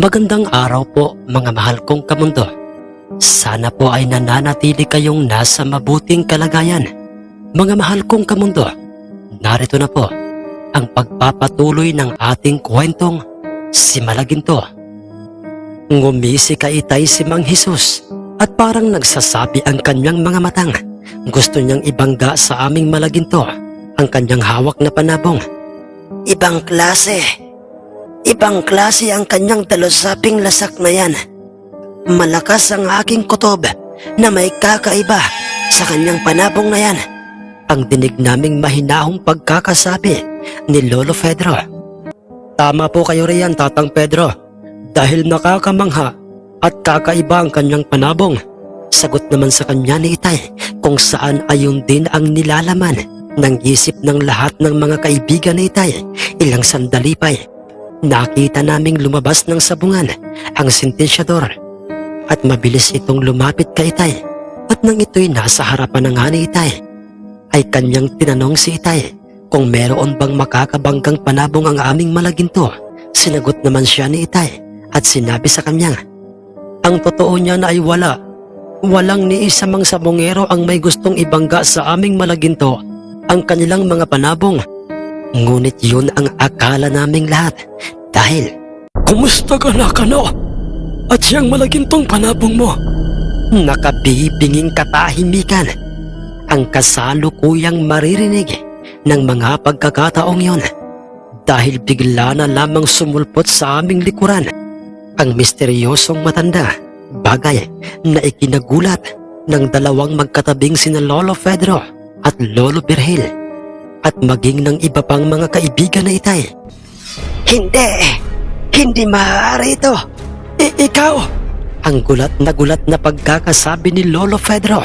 Magandang araw po mga mahal kong kamundo. Sana po ay nananatili kayong nasa mabuting kalagayan. Mga mahal kong kamundo, narito na po ang pagpapatuloy ng ating kwentong si Malaginto. Ngumisi kaitay si Mang Jesus at parang nagsasabi ang kanyang mga matang. Gusto niyang ibangga sa aming Malaginto ang kanyang hawak na panabong. Ibang klase. Ibang klase ang kanyang dalusaping lasak na yan. Malakas ang aking kutob na may kakaiba sa kanyang panabong na yan. Ang dinig naming mahinahong pagkakasabi ni Lolo Pedro. Tama po kayo riyan, Tatang Pedro. Dahil nakakamangha at kakaiba ang kanyang panabong. Sagot naman sa kanya ni Itay kung saan ayon din ang nilalaman ng isip ng lahat ng mga kaibigan ni Itay. Ilang sandali pa'y nakita naming lumabas ng sabungan ang sentensyador at mabilis itong lumapit kay Itay at nang ito'y nasa harapan ng ni Itay ay kanyang tinanong si Itay kung meron bang makakabanggang panabong ang aming malaginto. Sinagot naman siya ni Itay at sinabi sa kanyang, Ang totoo niya na ay wala. Walang ni isa mang sabongero ang may gustong ibangga sa aming malaginto ang kanilang mga panabong. Ngunit yun ang akala naming lahat dahil Kumusta ka na kano? At siyang malagintong panabong mo? Nakabibinging katahimikan ang kasalukuyang maririnig ng mga pagkakataong yon dahil bigla na lamang sumulpot sa aming likuran ang misteryosong matanda bagay na ikinagulat ng dalawang magkatabing sina Lolo Pedro at Lolo Virgil at maging ng iba pang mga kaibigan na itay. Hindi! Hindi maaari ito! I- ikaw! Ang gulat na gulat na pagkakasabi ni Lolo Pedro.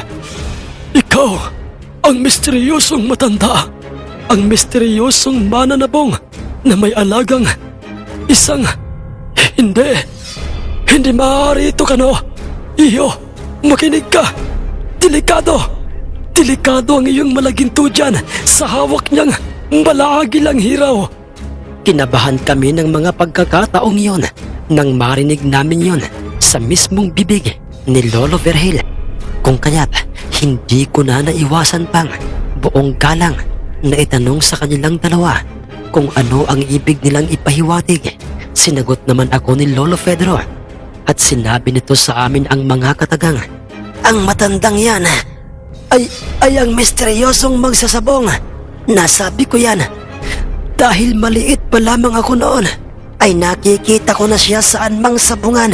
Ikaw! Ang misteryosong matanda! Ang misteryosong mananabong na may alagang isang hindi! Hindi maaari ito kano! Iyo! Makinig ka! Delikado! Delikado ang iyong malaginto dyan sa hawak niyang malaagilang hiraw. Kinabahan kami ng mga pagkakataong yon nang marinig namin yon sa mismong bibig ni Lolo Virgil. Kung kaya't hindi ko na naiwasan pang buong galang na itanong sa kanilang dalawa kung ano ang ibig nilang ipahiwatig. Sinagot naman ako ni Lolo Pedro at sinabi nito sa amin ang mga katagang. Ang matandang yan ay, ay ang misteryosong magsasabong. Nasabi ko yan. Dahil maliit pa lamang ako noon, ay nakikita ko na siya saan mang sabungan.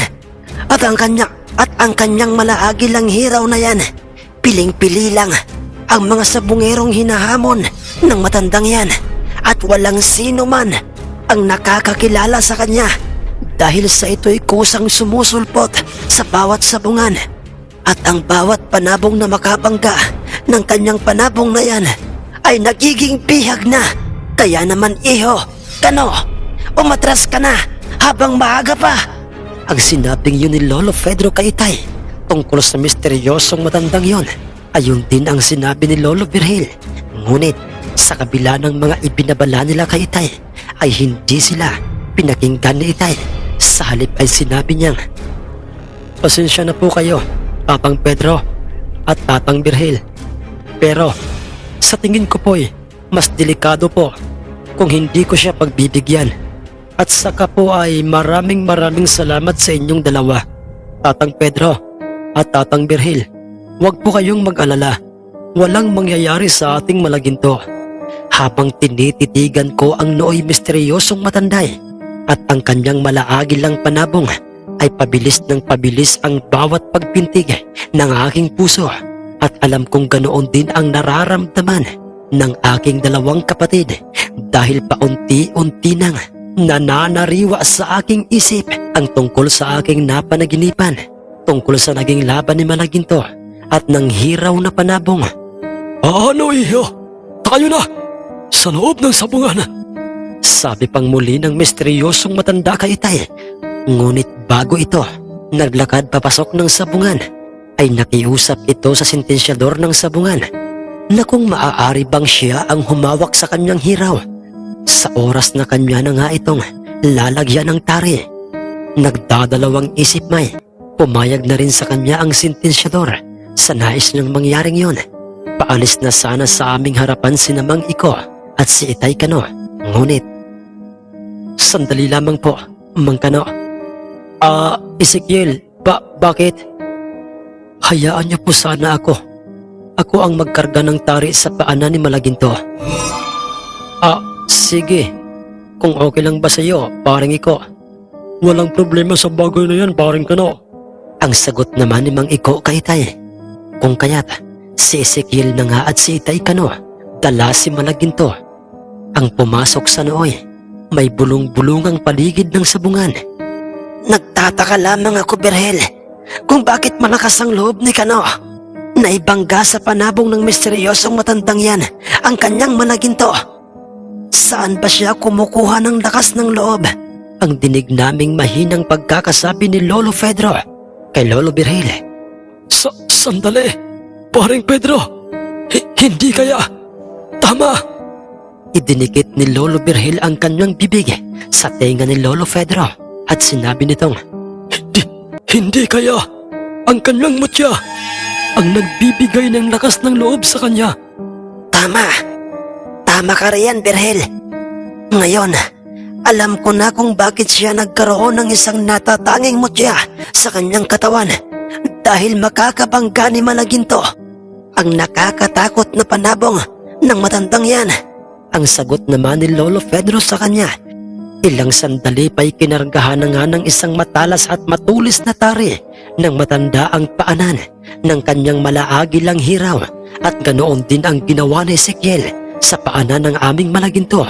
At ang kanya at ang kanyang malaagi lang hiraw na yan. Piling-pili lang ang mga sabungerong hinahamon ng matandang yan. At walang sino man ang nakakakilala sa kanya dahil sa ito'y kusang sumusulpot sa bawat sabungan. At ang bawat panabong na makabangga ng kanyang panabong na yan ay nagiging bihag na. Kaya naman iho, kano, umatras ka na habang maaga pa. Ang sinabing yun ni Lolo Pedro Kaitay tungkol sa misteryosong matandang yon ayun din ang sinabi ni Lolo Virgil. Ngunit sa kabila ng mga ibinabala nila kay Itay ay hindi sila pinakinggan ni Itay. Sa halip ay sinabi niyang, Pasensya na po kayo, Tatang Pedro at Tatang Virgil. Pero sa tingin ko po'y mas delikado po kung hindi ko siya pagbibigyan. At saka po ay maraming maraming salamat sa inyong dalawa, Tatang Pedro at Tatang Virgil. Huwag po kayong mag-alala. Walang mangyayari sa ating malaginto. Habang tinititigan ko ang nooy misteryosong matanday at ang kanyang malaagi lang panabong ay pabilis ng pabilis ang bawat pagpintig ng aking puso at alam kong ganoon din ang nararamdaman ng aking dalawang kapatid dahil paunti-unti nang nananariwa sa aking isip ang tungkol sa aking napanaginipan tungkol sa naging laban ni Malaginto at ng hiraw na panabong. Ano iyo? Tayo na! Sa loob ng sabungan! Sabi pang muli ng misteryosong matanda kay Itay. Ngunit bago ito, naglakad papasok ng sabungan, ay nakiusap ito sa sentensyador ng sabungan na kung maaari bang siya ang humawak sa kanyang hiraw. Sa oras na kanya na nga itong lalagyan ng tari. Nagdadalawang isip may. Pumayag na rin sa kanya ang sentensyador sa nais niyang mangyaring yun. Paalis na sana sa aming harapan si Namang Iko at si Itay Kano. Ngunit, sandali lamang po, Mang Kano. Ah, Ezekiel, ba bakit? Hayaan niyo po sana ako. Ako ang magkarga ng tari sa paanan ni Malaginto. Ah, sige. Kung okay lang ba sa iyo, paring Iko. Walang problema sa bagay na yan, paring Kano. Ang sagot naman ni Mang Iko kay Itay. Kung kaya't, si Ezekiel na nga at si Itay Kano, dala si Malaginto. Ang pumasok sa nooy, may bulong-bulungang paligid ng sabungan. Nagtataka lamang ako, Berhel, kung bakit malakas ang loob ni Kano. Naibangga sa panabong ng misteryosong matandang yan ang kanyang Malaginto. Saan ba siya kumukuha ng lakas ng loob? Ang dinig naming mahinang pagkakasabi ni Lolo Pedro kay Lolo Birhile. Sa sandali, paring Pedro, hindi kaya, tama. Idinikit ni Lolo Birhil ang kanyang bibig sa tenga ni Lolo Pedro at sinabi nitong, Hindi, hindi kaya, ang kanyang mutya, ang nagbibigay ng lakas ng loob sa kanya. Tama, tama ka riyan Birhil. Ngayon, alam ko na kung bakit siya nagkaroon ng isang natatanging mutya sa kanyang katawan dahil makakabangga ni Malaginto ang nakakatakot na panabong ng matandang yan. Ang sagot naman ni Lolo Pedro sa kanya. Ilang sandali pa'y kinargahan na nga ng isang matalas at matulis na tari ng matanda ang paanan ng kanyang malaagilang hiraw at ganoon din ang ginawa ni Ezekiel sa paanan ng aming malaginto.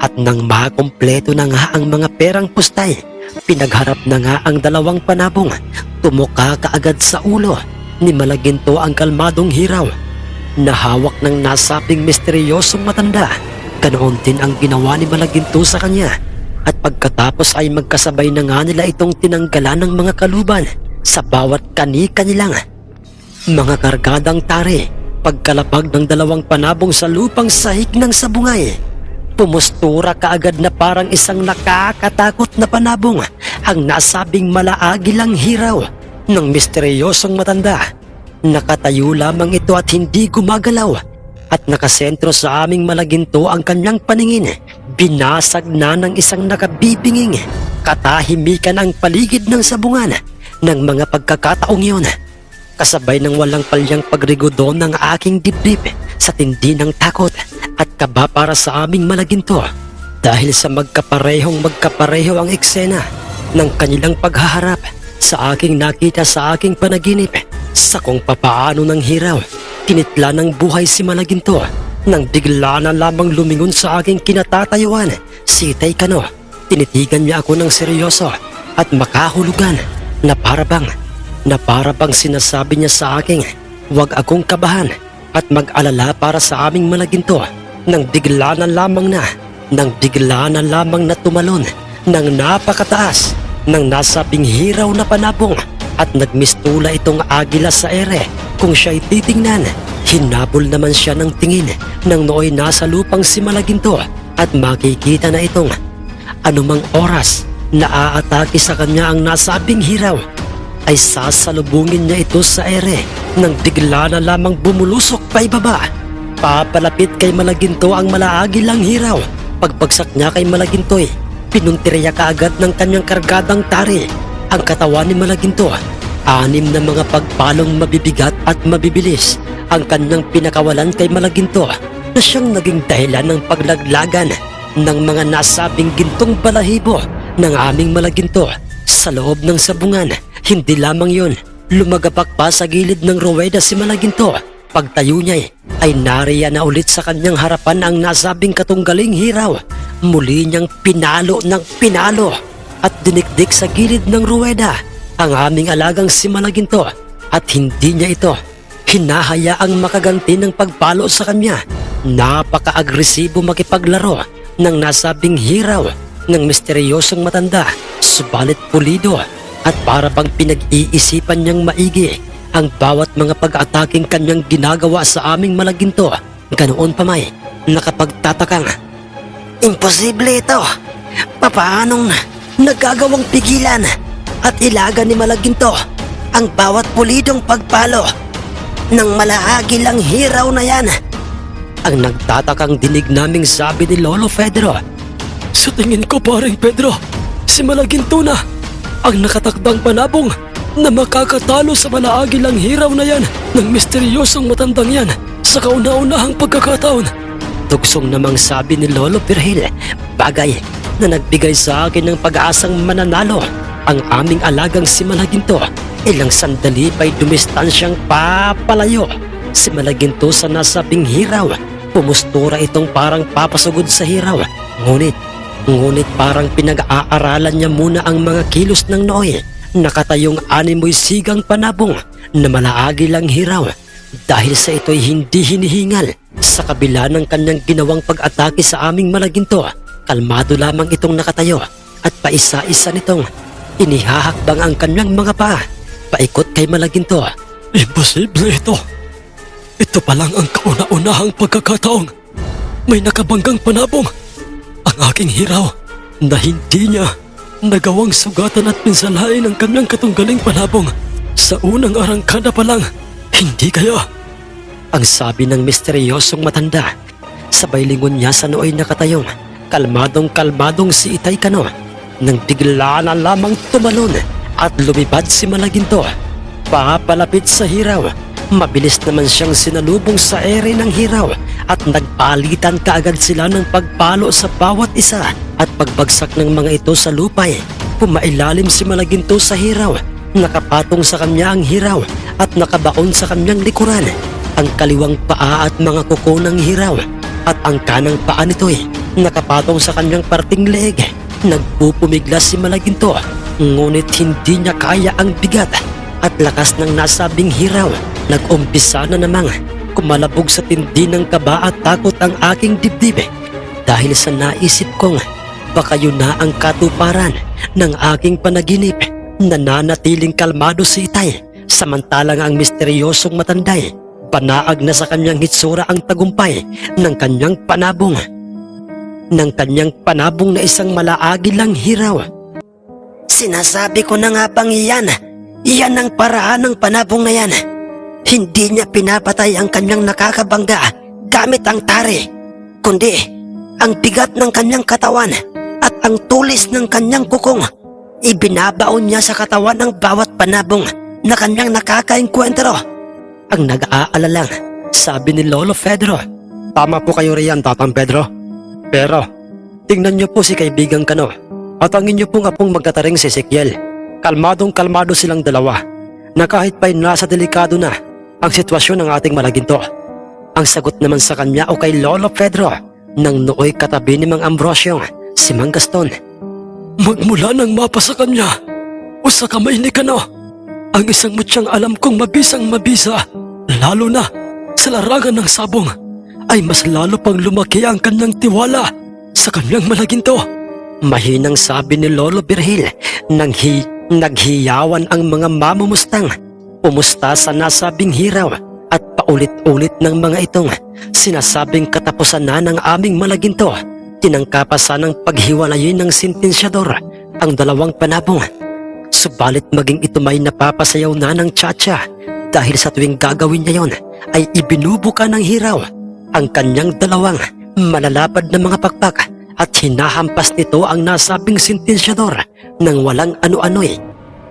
At nang makumpleto na nga ang mga perang pustay, pinagharap na nga ang dalawang panabong, tumuka kaagad sa ulo ni Malaginto ang kalmadong hiraw. Nahawak ng nasabing misteryosong matanda, ganoon din ang ginawa ni Malaginto sa kanya. At pagkatapos ay magkasabay na nga nila itong tinanggalan ng mga kaluban sa bawat kani-kanilang mga kargadang tari pagkalapag ng dalawang panabong sa lupang sahig ng sabungay. Pumustura kaagad na parang isang nakakatakot na panabong ang nasabing malaagilang hiraw ng misteryosong matanda. Nakatayo lamang ito at hindi gumagalaw at nakasentro sa aming malaginto ang kanyang paningin. Binasag na ng isang nakabibinging katahimikan ang paligid ng sabungan ng mga pagkakataong yun. Kasabay ng walang palyang pagrigodo ng aking dibdib sa tindi ng takot at kaba para sa aming malaginto dahil sa magkaparehong magkapareho ang eksena ng kanilang paghaharap sa aking nakita sa aking panaginip sa kung papaano ng hiraw tinitla ng buhay si Malaginto nang bigla na lamang lumingon sa aking kinatatayuan si Itay Kano tinitigan niya ako ng seryoso at makahulugan na parabang na parabang sinasabi niya sa akin huwag akong kabahan at mag-alala para sa aming malaginto. Nang bigla na lamang na nang bigla na lamang na tumalon ng napakataas ng nasabing hiraw na panabong at nagmistula itong agila sa ere kung siya'y titingnan. Hinabol naman siya ng tingin nang nooy nasa lupang si Malaginto at makikita na itong anumang oras na aatake sa kanya ang nasabing hiraw ay sasalubungin niya ito sa ere nang bigla na lamang bumulusok pa ibaba. Papalapit kay Malaginto ang malaagi lang hiraw. Pagpagsak niya kay Malaginto'y pinuntirya kaagad ng kanyang kargadang tari ang katawan ni Malaginto. Anim na mga pagpalong mabibigat at mabibilis ang kanyang pinakawalan kay Malaginto na siyang naging dahilan ng paglaglagan ng mga nasabing gintong balahibo ng aming Malaginto sa loob ng sabungan. Hindi lamang yon, lumagapak pa sa gilid ng ruweda si Malaginto. Pagtayo niya ay nariya na ulit sa kanyang harapan ang nasabing katunggaling hiraw. Muli niyang pinalo ng pinalo at dinikdik sa gilid ng ruweda ang aming alagang si Malaginto at hindi niya ito hinahayaang makaganti ng pagpalo sa kanya. Napaka-agresibo makipaglaro ng nasabing hiraw ng misteryosong matanda subalit pulido at para bang pinag-iisipan niyang maigi ang bawat mga pag-ataking kanyang ginagawa sa aming malaginto. Ganoon pa may nakapagtatakang. Imposible ito. Papaanong nagagawang pigilan at ilagan ni Malaginto ang bawat pulidong pagpalo ng malaagi lang hiraw na yan. Ang nagtatakang dinig naming sabi ni Lolo Pedro. Sa tingin ko paring Pedro, si Malaginto na ang nakatakdang panabong na makakatalo sa malaagi lang hiraw na yan ng misteryosong matandang yan sa kauna-unahang pagkakataon. Tugsong namang sabi ni Lolo Virgil, bagay na nagbigay sa akin ng pag-asang mananalo ang aming alagang si Malaginto. Ilang sandali pa'y dumistansyang papalayo. Si Malaginto sa nasabing hiraw. Pumustura itong parang papasugod sa hiraw. Ngunit, ngunit parang pinag-aaralan niya muna ang mga kilos ng nooy. Nakatayong animoy sigang panabong na malaagi lang hiraw. Dahil sa ito'y hindi hinihingal sa kabila ng kanyang ginawang pag-atake sa aming malaginto. Kalmado lamang itong nakatayo at paisa-isa nitong inihahakbang ang kanyang mga paa. Paikot kay malaginto. Imposible ito. Ito pa lang ang kauna-unahang pagkakataong may nakabanggang panabong. Ang aking hiraw na hindi niya nagawang sugatan at pinsalain ang kanyang katunggaling panabong. Sa unang arangkada pa lang, hindi kaya. Ang sabi ng misteryosong matanda, sabay lingon niya sa nooy nakatayong, kalmadong kalmadong si Itay Kano, nang bigla na lamang tumalon at lumipad si Malaginto. Papalapit sa hiraw, mabilis naman siyang sinalubong sa ere ng hiraw. At nagpalitan kaagad sila ng pagpalo sa bawat isa. At pagbagsak ng mga ito sa lupay. Pumailalim si Malaginto sa hiraw, nakapatong sa kanya ang hiraw at nakabaon sa kanyang likuran. Ang kaliwang paa at mga kuko ng hiraw at ang kanang paa nito'y nakapatong sa kanyang parting leeg. Nagpupumiglas si Malaginto ngunit hindi niya kaya ang bigat at lakas ng nasabing hiraw. Nag-umpisa na namang kumalabog sa tindi ng kaba at takot ang aking dibdib dahil sa naisip kong baka yun na ang katuparan ng aking panaginip. Nananatiling kalmado si Itay samantalang ang misteryosong matanday panaag na sa kanyang hitsura ang tagumpay ng kanyang panabong. Ng kanyang panabong na isang malaagi lang hiraw. Sinasabi ko na nga bang iyan, iyan ang paraan ng panabong na yan. Hindi niya pinapatay ang kanyang nakakabangga gamit ang tari, kundi ang bigat ng kanyang katawan at ang tulis ng kanyang kukong. Ibinabaon niya sa katawan ng bawat panabong na kanyang nakakainkwentro. Ang nag-aalalang, sabi ni Lolo Pedro. Tama po kayo riyan, Tatang Pedro. Pero, tingnan niyo po si kaibigang Kano at ang inyo pong apong magtataring si Ezekiel. Kalmadong kalmado silang dalawa na kahit pa'y nasa delikado na ang sitwasyon ng ating malaginto. Ang sagot naman sa kanya o kay Lolo Pedro nang nooy katabi ni Mang Ambrosio, si Mang Gaston. Magmula nang mapa sa kanya o sa kamay ni Kano, ang isang mutyang alam kong mabisang mabisa, lalo na sa larangan ng sabong, ay mas lalo pang lumaki ang kanyang tiwala sa kanyang malaginto. Mahinang sabi ni Lolo Birhil nang hi naghiyawan ang mga mamumustang. Pumusta sa nasabing hiraw at paulit-ulit ng mga itong sinasabing katapusan na ng aming malaginto. Tinangkapasan ng paghiwalayin ng sintensyador ang dalawang panabong. Subalit maging ito may napapasayaw na ng tsa dahil sa tuwing gagawin niya yon ay ibinubuka ng hiraw ang kanyang dalawang malalapad na mga pakpak at hinahampas nito ang nasabing sintensyador nang walang ano-ano'y.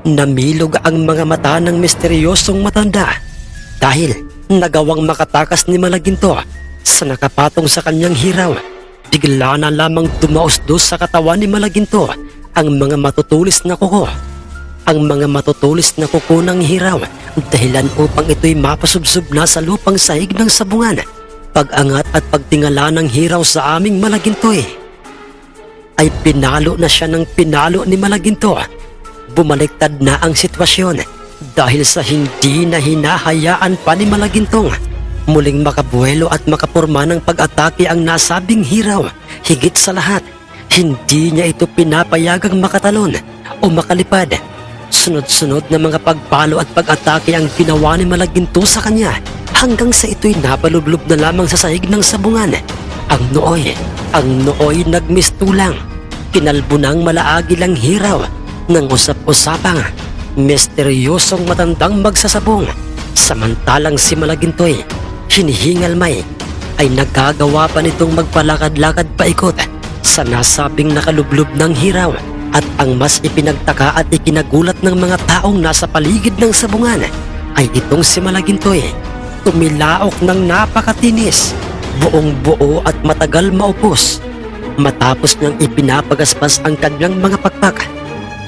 Namilog ang mga mata ng misteryosong matanda dahil nagawang makatakas ni Malaginto sa nakapatong sa kanyang hiraw. Bigla na lamang dumaos-dos sa katawan ni Malaginto ang mga matutulis na kuko. Ang mga matutulis na kuko ng hiraw dahilan upang ito'y mapasubsob na sa lupang sahig ng sabungan. Pag-angat at pagtingala ng hiraw sa aming Malagintoy ay pinalo na siya ng pinalo ni Malaginto. Bumaliktad na ang sitwasyon dahil sa hindi na hinahayaan pa ni Malagintong. Muling makabuelo at makapurma ng pag-atake ang nasabing hiraw. Higit sa lahat, hindi niya ito pinapayagang makatalon o makalipad. Sunod-sunod na mga pagpalo at pag-atake ang ginawa ni Malaginto sa kanya hanggang sa ito'y nabalublob na lamang sa sahig ng sabungan. Ang nooy, ang nooy nagmistulang. Kinalbo ng malaagi lang hiraw ng usap-usapang misteryosong matandang magsasabong. Samantalang si Malagintoy, hinihingal may, ay nagkagawa pa nitong magpalakad-lakad paikot sa nasabing nakalublob ng hiraw at ang mas ipinagtaka at ikinagulat ng mga taong nasa paligid ng sabungan ay itong si Malagintoy. Tumilaok ng napakatinis, buong buo at matagal maupos matapos niyang ipinapagaspas ang kanyang mga pakpak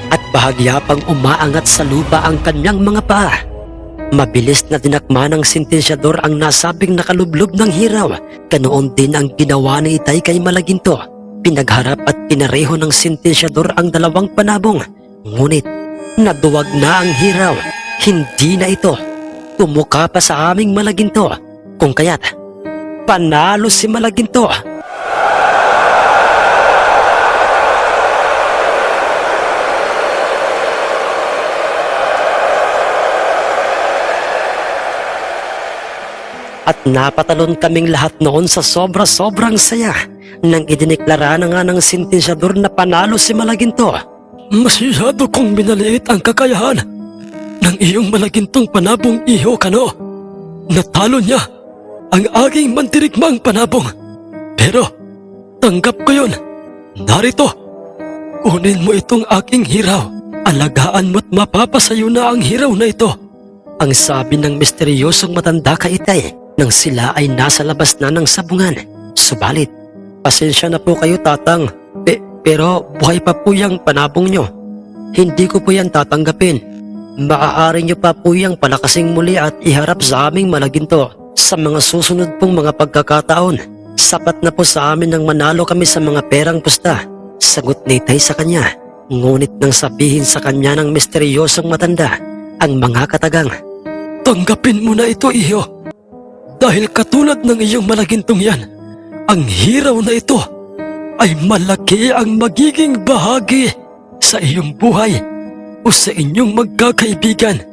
at bahagya pang umaangat sa lupa ang kanyang mga paa. Mabilis na dinakma ng sentensyador ang nasabing nakalublob ng hiraw. Ganoon din ang ginawa ni Itay kay Malaginto. Pinagharap at pinareho ng sentensyador ang dalawang panabong. Ngunit naduwag na ang hiraw. Hindi na ito. Tumuka pa sa aming Malaginto. Kung kaya't panalo si Malaginto. At napatalon kaming lahat noon sa sobra-sobrang saya nang idineklara na nga ng sentensyador na panalo si Malaginto. Masyado kong minaliit ang kakayahan ng iyong malagintong panabong iho kano. Natalo niya ang aking mandirigmang panabong. Pero tanggap ko yun. Narito, kunin mo itong aking hiraw. Alagaan mo't mapapasayo na ang hiraw na ito. Ang sabi ng misteryosong matanda kay Itay nang sila ay nasa labas na ng sabungan. Subalit, pasensya na po kayo tatang. Pe- pero buhay pa po yung panabong nyo. Hindi ko po yan tatanggapin. Maaari nyo pa po yung palakasing muli at iharap sa aming malaginto sa mga susunod pong mga pagkakataon. Sapat na po sa amin nang manalo kami sa mga perang pusta. Sagot ni Tay sa kanya. Ngunit nang sabihin sa kanya ng misteryosong matanda ang mga katagang. Tanggapin mo na ito, iyo. Dahil katulad ng iyong malagintong yan, ang hiraw na ito ay malaki ang magiging bahagi sa iyong buhay o sa inyong magkakaibigan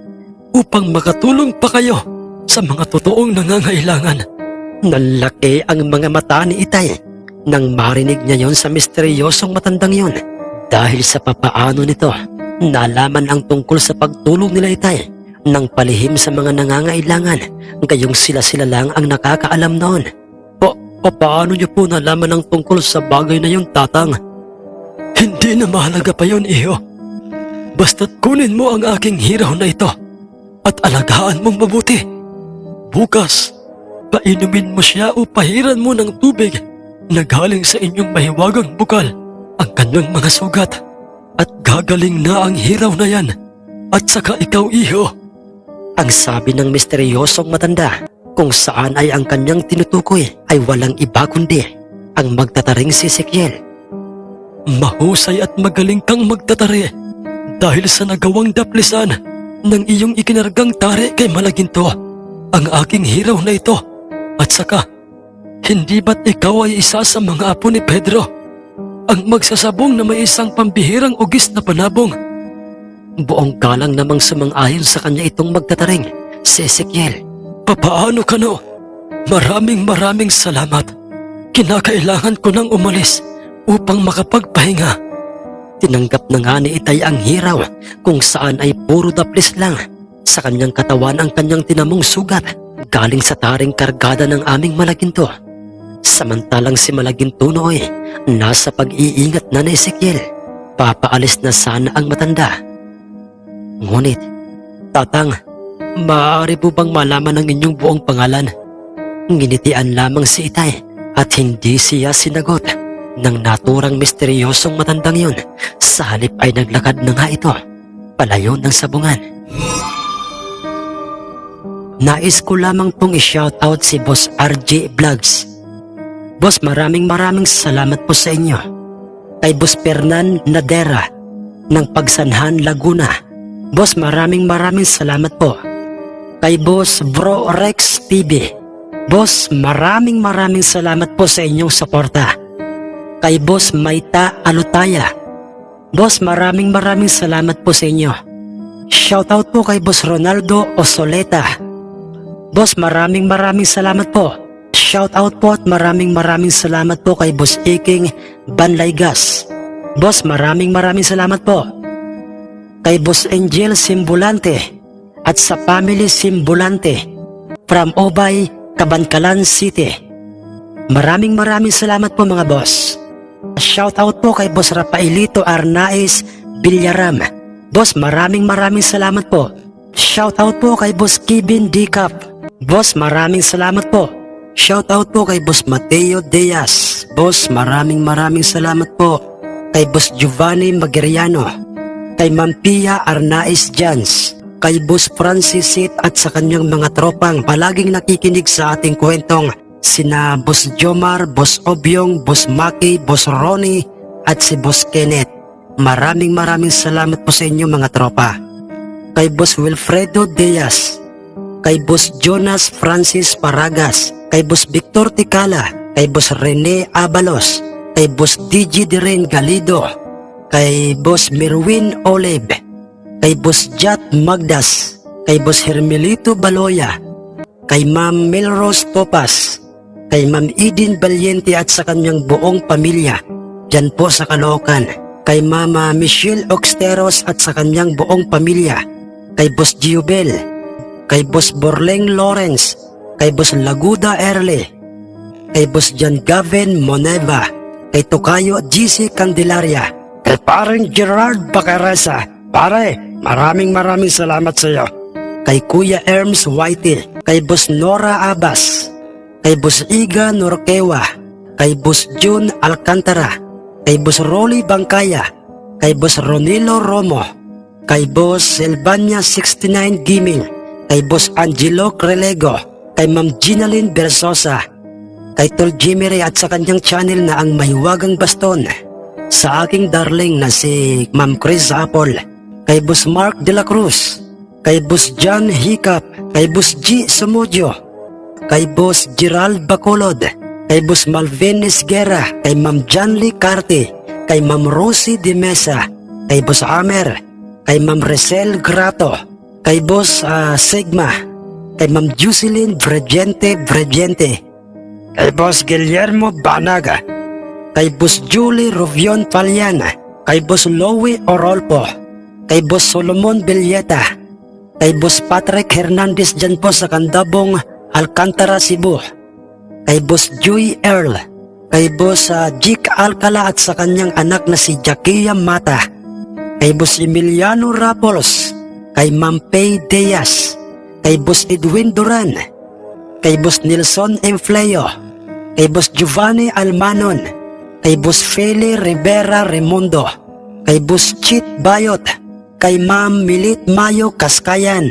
upang makatulong pa kayo sa mga totoong nangangailangan. Nalaki ang mga mata ni Itay nang marinig niya yon sa misteryosong matandang yon. Dahil sa papaano nito, nalaman ang tungkol sa pagtulong nila Itay nang palihim sa mga nangangailangan gayong sila-sila lang ang nakakaalam noon. Pa paano niyo po nalaman ang tungkol sa bagay na yun, tatang? Hindi na mahalaga pa yon, iyo. Basta't kunin mo ang aking hiraw na ito at alagaan mong mabuti. Bukas, painumin mo siya o pahiran mo ng tubig na galing sa inyong mahiwagang bukal ang kanyang mga sugat at gagaling na ang hiraw na yan at saka ikaw iho. Ang sabi ng misteryosong matanda kung saan ay ang kanyang tinutukoy ay walang iba kundi ang magtataring si Ezekiel. Mahusay at magaling kang magtatari dahil sa nagawang daplisan ng iyong ikinargang tari kay Malaginto ang aking hiraw na ito at saka hindi ba't ikaw ay isa sa mga apo ni Pedro ang magsasabong na may isang pambihirang ugis na panabong Buong galang namang sumang-ayon sa kanya itong magtataring, si Ezekiel. Papaano ka no? Maraming maraming salamat. Kinakailangan ko nang umalis upang makapagpahinga. Tinanggap na nga ni Itay ang hiraw kung saan ay puro daplis lang. Sa kanyang katawan ang kanyang tinamong sugat galing sa taring kargada ng aming malaginto. Samantalang si Malaginto nooy nasa pag-iingat na ni Ezekiel. Papaalis na sana ang matanda Ngunit, Tatang, maaari po bang malaman ang inyong buong pangalan? Nginitian lamang si Itay at hindi siya sinagot ng naturang misteryosong matandang yun. Sa halip ay naglakad na nga ito, palayo ng sabungan. Nais ko lamang pong i-shoutout si Boss RJ Vlogs. Boss, maraming maraming salamat po sa inyo. Kay Boss Fernan Nadera ng Pagsanhan, Laguna. Boss, maraming maraming salamat po. Kay Boss Bro Rex TV. Boss, maraming maraming salamat po sa inyong suporta. Kay Boss Maita Alutaya. Boss, maraming maraming salamat po sa inyo. Shoutout po kay Boss Ronaldo Osoleta. Boss, maraming maraming salamat po. Shoutout po at maraming maraming salamat po kay Boss Iking Banlaygas. Boss, maraming maraming salamat po. Kay Boss Angel Simbulante at sa family Simbulante from Obay, Kabankalan City. Maraming maraming salamat po mga boss. Shout out po kay Boss Rafaelito Arnaiz Villarram. Boss, maraming maraming salamat po. Shout out po kay Boss Kevin Dicap. Boss, maraming salamat po. Shout out po kay Boss Mateo Diaz. Boss, maraming maraming salamat po. Kay Boss Giovanni Magiriano. Kay Ma'am Pia Arnaiz Jans. Kay Boss Francis Sit at sa kanyang mga tropang palaging nakikinig sa ating kwentong sina Boss Jomar, Boss Obyong, Boss Maki, Boss Ronnie at si Boss Kenneth. Maraming maraming salamat po sa inyo mga tropa. Kay Boss Wilfredo Diaz, kay Boss Jonas Francis Paragas, kay Boss Victor Ticala, kay Boss Rene Abalos, kay Boss DJ Diren Galido, kay Boss Merwin Olive, kay Boss Jat Magdas, kay Boss Hermelito Baloya, kay Ma'am Melrose Topas, kay Ma'am Eden Valiente at sa kanyang buong pamilya, dyan po sa Caloocan, kay Mama Michelle Oxteros at sa kanyang buong pamilya, kay Boss Giobel, kay Boss Borleng Lawrence, kay Boss Laguda Erle, kay Boss John Gavin Moneva, kay Tokayo GC Candelaria, kay parang Gerard Bacaresa. Pare, maraming maraming salamat sa iyo. Kay Kuya Erms Whitey, kay Boss Nora Abbas, kay Boss Iga Norquewa, kay Boss June Alcantara, kay Boss Rolly Bangkaya, kay Boss Ronilo Romo, kay Boss Silvania 69 Gaming, kay Boss Angelo Crelego, kay Ma'am Ginalyn Bersosa, kay Tol Jimmy Ray at sa kanyang channel na ang Mahiwagang Baston, sa aking darling na si Ma'am Chris Apple, kay Boss Mark De La Cruz, kay Boss John Hiccup, kay Boss G. Sumudio, kay Boss Gerald Bacolod, kay Boss Malvin Esguera, kay Ma'am Janly Carte, kay Ma'am Rosie De Mesa, kay Boss Amer, kay Ma'am Resel Grato, kay Boss ah, Sigma, kay Ma'am Jocelyn Bregente Bregente, kay Boss Guillermo Banaga, kay Boss Julie Rovion Paliana, kay Boss Lowy Orolpo, kay Boss Solomon Villeta, kay Boss Patrick Hernandez dyan po sa Kandabong, Alcantara, Cebu, kay Boss Joey Earl, kay Boss ah, Jik Alcala at sa kanyang anak na si Jakia Mata, kay Boss Emiliano Rapolos, kay Ma'am Pay Diaz, kay Boss Edwin Duran, kay Boss Nelson Enfleo, kay Boss Giovanni Almanon, kay Boss Feli Rivera Remundo, kay Boss Chit Bayot, kay Ma'am Milit Mayo Kaskayan,